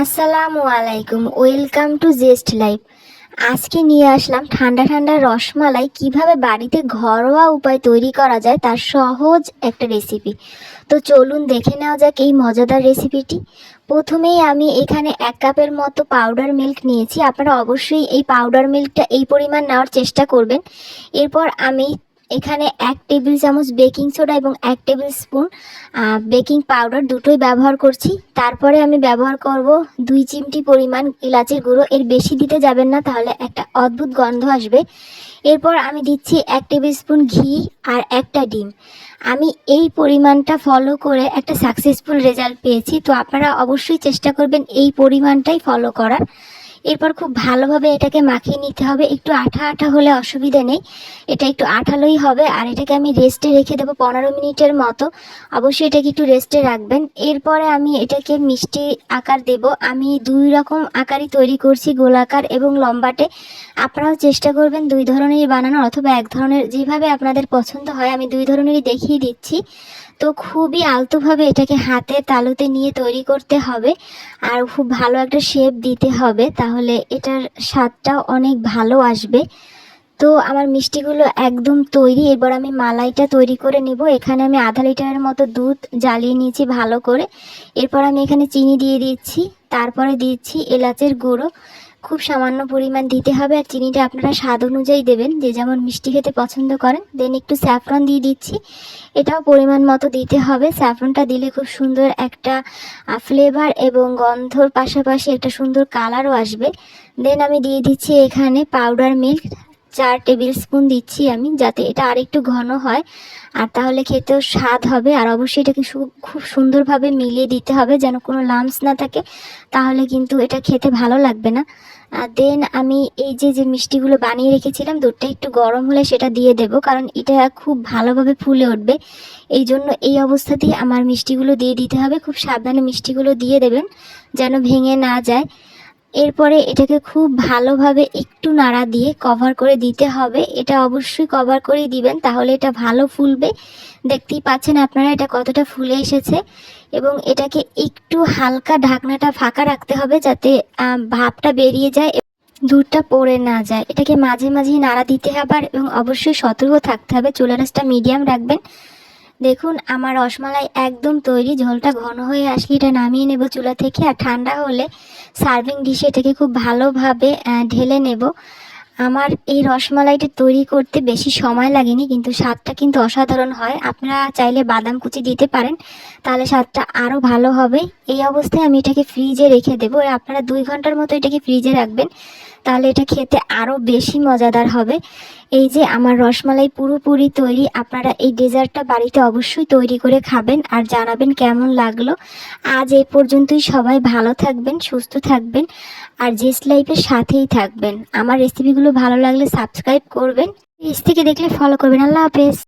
আসসালামু আলাইকুম, welcome to জেস্ট life. আজকে নিয়ে আসলাম ঠান্ডা ঠান্ডা রসমালাই, কীভাবে বাড়িতে ঘরোয়া উপায় তৈরি করা যায় তার সহজ একটা রেসিপি তো চলুন দেখে নেওয়া যাক এই মজাদার রেসিপিটি প্রথমেই আমি এখানে এক কাপের মতো পাউডার মিল্ক নিয়েছি। আপনারা অবশ্যই এই পাউডার মিল্কটা এই পরিমাণ নেওয়ার চেষ্টা করবেন। এরপর আমি এখানে এক টেবিল চামচ বেকিং সোডা এবং এক টেবিল স্পুন বেকিং পাউডার দুটোই ব্যবহার করছি। তারপরে আমি ব্যবহার করব দুই চিমটি পরিমাণ এলাচের গুঁড়ো। এর বেশি দিতে যাবেন না, তাহলে একটা অদ্ভুত গন্ধ আসবে। এরপর আমি দিচ্ছি এক টেবিল স্পুন ঘি আর একটা ডিম। আমি এই পরিমাণটা ফলো করে একটা সাকসেসফুল রেজাল্ট পেয়েছি। তো আপনারা অবশ্যই চেষ্টা করবেন এই পরিমাণটাই ফলো করার। এরপর খুব ভালোভাবে এটাকে মাখিয়ে নিতে হবে। একটু আঠা আঠা হলে অসুবিধা নেই। এটা একটু আঠালোই হবে। আর এটাকে আমি রেস্টে রেখে দেবো পনেরো মিনিটের মতো। অবশ্যই এটাকে একটু রেস্টে রাখবেন। এরপরে আমি এটাকে মিষ্টি আকার দেব। আমি দুই রকম আকারই তৈরি করছি, গোলাকার এবং লম্বাটে। আপনারাও চেষ্টা করবেন দুই ধরনেরই বানানোর অথবা এক ধরনের যেভাবে আপনাদের পছন্দ হয়, আমি দুই ধরনেরই দেখিয়ে দিচ্ছি। তো খুবই আলতোভাবে এটাকে হাতে তালুতে নিয়ে তৈরি করতে হবে। আর খুব ভালো একটা শেপ দিতে হবে। তাহলে এটার স্বাদটাও অনেক ভালো আসবে। তো আমার মিষ্টিগুলো একদম তৈরি। এবার আমি মালাইটা তৈরি করে নেব। এখানে আমি আধা লিটারের মতো দুধ জ্বালিয়ে নিয়েছি ভালো করে। এরপর আমি এখানে চিনি দিয়ে দিচ্ছি। তারপরে দিচ্ছি এলাচের গুঁড়ো। খুব সামান্য পরিমাণ দিতে হবে আর চিনিটা আপনারা স্বাদ অনুযায়ী দেবেন, যে যেমন মিষ্টি খেতে পছন্দ করেন দেন একটু স্যাফরন দিয়ে দিচ্ছি। এটাও পরিমাণ মতো দিতে হবে স্যাফরনটা দিলে খুব সুন্দর একটা ফ্লেভার এবং গন্ধর পাশাপাশি একটা সুন্দর কালারও আসবে। দেন আমি দিয়ে দিচ্ছি এখানে পাউডার মিল্ক চার টেবিল স্পুন দিচ্ছি আমি, যাতে এটা আরেকটু ঘন হয়, আর তাহলে খেতেও স্বাদ হবে। আর অবশ্যই এটাকে খুব সুন্দরভাবে মিলিয়ে দিতে হবে, যেন কোনো লামস না থাকে, তাহলে কিন্তু এটা খেতে ভালো লাগবে না। দেন আমি এই যে যে মিষ্টিগুলো বানিয়ে রেখেছিলাম, দুধটা একটু গরম হলে সেটা দিয়ে দেব, কারণ এটা খুব ভালোভাবে ফুলে উঠবে। এই জন্য এই অবস্থাতেই আমার মিষ্টিগুলো দিয়ে দিতে হবে। খুব সাবধানে মিষ্টিগুলো দিয়ে দেবেন, যেন ভেঙে না যায়। এরপরে এটাকে খুব ভালোভাবে একটু নাড়া দিয়ে কভার করে দিতে হবে। এটা অবশ্যই কভার করে দিবেন, তাহলে এটা ভালো ফুলবে। দেখতেই পাচ্ছেন আপনারা এটা কতটা ফুলে এসেছে। এবং এটাকে একটু হালকা ঢাকনাটা ফাঁকা রাখতে হবে যাতে ভাবটা বেরিয়ে যায় দুধটা পড়ে না যায়। এটাকে মাঝে মাঝে নাড়া দিতে হবে এবং অবশ্যই সতর্ক থাকতে হবে। চুলা রাসটা মিডিয়াম রাখবেন। দেখুন, আমার রসমালাই একদম তৈরি। ঝোলটা ঘন হয়ে আসলে এটা নামিয়ে নেব চুলা থেকে, আর ঠান্ডা হলে সার্ভিং ডিশে এটাকে খুব ভালোভাবে ঢেলে নেব। আমার এই রসমালাইটা তৈরি করতে বেশি সময় লাগেনি, কিন্তু স্বাদটা কিন্তু অসাধারণ হয়। আপনারা চাইলে বাদাম কুচি দিতে পারেন, তাহলে স্বাদটা আরও ভালো হবে। এই অবস্থায় আমি এটাকে ফ্রিজে রেখে দেবো। আপনারা দুই ঘণ্টার মতো এটাকে ফ্রিজে রাখবেন। তাহলে এটা খেতে আরও বেশি মজাদার হবে। এই যে আমার রসমালাই পুরোপুরি তৈরি, আপনারা এই ডেজার্টটা বাড়িতে অবশ্যই তৈরি করে খাবেন আর জানাবেন কেমন লাগল। আজ এই পর্যন্তই সবাই ভালো থাকবেন, সুস্থ থাকবেন আর জেস্ট লাইফের সাথেই থাকবেন। আমার রেসিপিগুলো ভালো লাগলে সাবস্ক্রাইব করবেন। পেজ থেকে দেখলে ফলো করবেন। আল্লাহ হাফেজ।